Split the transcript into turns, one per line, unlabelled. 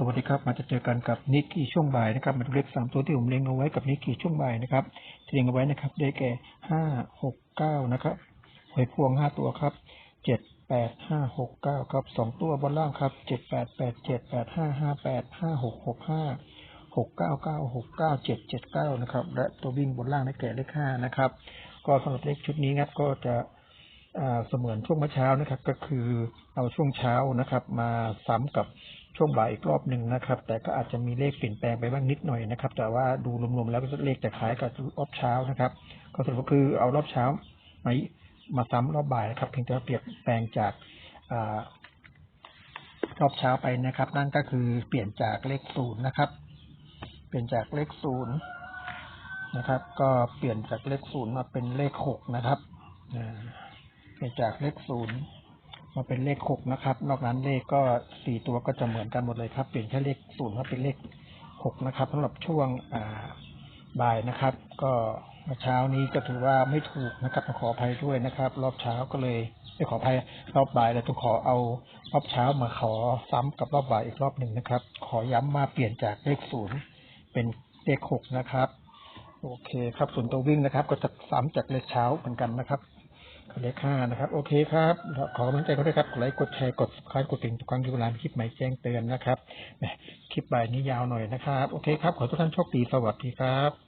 สวัสดีครับ มาจะเจอกันกับนิกกี้ช่วงบ่ายนะครับมาดูเลขสามตัวที่ผมเล็งเอาไว้กับนิกกี้ช่วงบ่ายนะครับที่เล็งเอาไว้นะครับ ได้แก่ห้าหกเก้านะครับหวยพวงห้าตัวครับเจ็ดแปดห้าหกเก้าครับสองตัวบนล่างครับเจ็ดแปดแปดเจ็ดแปดห้าห้าแปดห้าหกหกห้าหกเก้าเก้าหกเก้าเจ็ดเจ็ดเก้านะครับ และตัววิ่งบนล่างได้แก่เลขห้านะครับ ก็สำหรับเลขชุดนี้ครับก็จะ เสมือนช่วงเมื่อเช้านะครับ ก็คือเอาช่วงเช้านะครับ มาซ้ำกับช่วงบ่ายอีกรอบหนึ่งนะครับ แต่ก็อาจจะมีเลขเปลี่ยนแปลงไปบ้างนิดหน่อยนะครับ แต่ว่าดูรวมๆแล้วก็เลขจะคล้ายกับรอบเช้านะครับ ก็สรุปก็คือเอารอบเช้ามามาซ้ำรอบบ่ายนะครับเพียงแต่ว่าเปลี่ยนแปลงจากอรอบเช้าไปนะครับ นั่นก็คือเปลี่ยนจากเลขศูนย์นะครับ เปลี่ยนจากเลขศูนย์นะครับ ก็เปลี่ยนจากเลขศูนย์มาเป็นเลขหกนะครับอ่า เปลี่ยนจากเลขศูนย์มาเป็นเลขหกนะครับ นอกนั้นเลขก็สี่ตัวก็จะเหมือนกันหมดเลยครับ เปลี่ยนแค่เลขศูนย์มาเป็นเลขหกนะครับสำหรับช่วงอ่าบ่ายนะครับ ก็เมื่อเช้านี้ก็ถือว่าไม่ถูกนะครับขออภัยด้วยนะครับ รอบเช้าก็เลยไม่ขออภัยรอบบ่ายเลยต้องขอเอารอบเช้ามาขอซ้ำกับรอบบ่ายอีกรอบหนึ่งนะครับ ขอย้ำมาเปลี่ยนจากเลขศูนย์เป็นเลขหกนะครับ โอเคครับส่วนตัววิ่งนะครับ ก็จะซ้ำจากเลขเช้าเหมือนกันนะครับ เลขห้านะครับ โอเคครับ ขอกำลังใจเขาด้วยครับ กดไลค์ กดแชร์ กด subscribe กดกระดิ่งทุกครั้งที่เวลาคลิปใหม่แจ้งเตือนนะครับ คลิปใบนี้ยาวหน่อยนะครับ โอเคครับ ขอทุกท่านโชคดี สวัสดีครับ